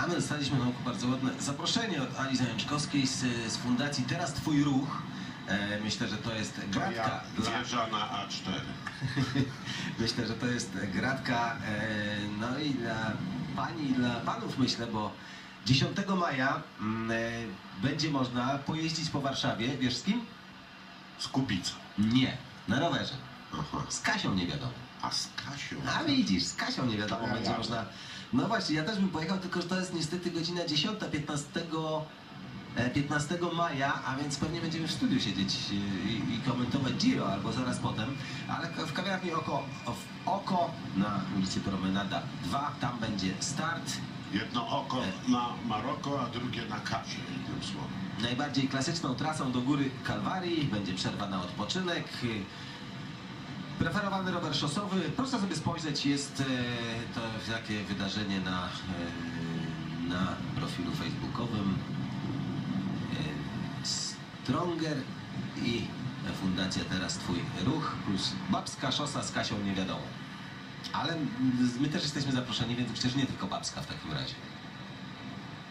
A my dostaliśmy na oku bardzo ładne zaproszenie od Ali Zajączkowskiej z, z fundacji Teraz Twój Ruch. E, myślę, że to jest gratka ja dla... na A4. Myślę, że to jest gratka e, no i dla pani i dla panów myślę, bo 10 maja mm, e, będzie można pojeździć po Warszawie. Wiesz z kim? Z Kubica. Nie, na rowerze. Aha. Z Kasią nie wiadomo. A z Kasią? A widzisz, z Kasią nie wiadomo, będzie można... No właśnie, ja też bym pojechał, tylko że to jest niestety godzina 10, 15, e, 15 maja, a więc pewnie będziemy w studiu siedzieć e, i, i komentować Giro albo zaraz potem, ale w kawiarni Oko, w Oko na ulicy Promenada 2, tam będzie start. Jedno oko na Maroko, a drugie na Kasię, jednym słowem. Najbardziej klasyczną trasą do góry Kalwarii, będzie przerwa na odpoczynek. Preferowany rower szosowy, proszę sobie spojrzeć, jest e, to takie wydarzenie na, e, na profilu facebookowym e, Stronger i Fundacja Teraz Twój Ruch plus Babska Szosa z Kasią nie wiadomo. Ale my też jesteśmy zaproszeni, więc przecież nie tylko Babska w takim razie.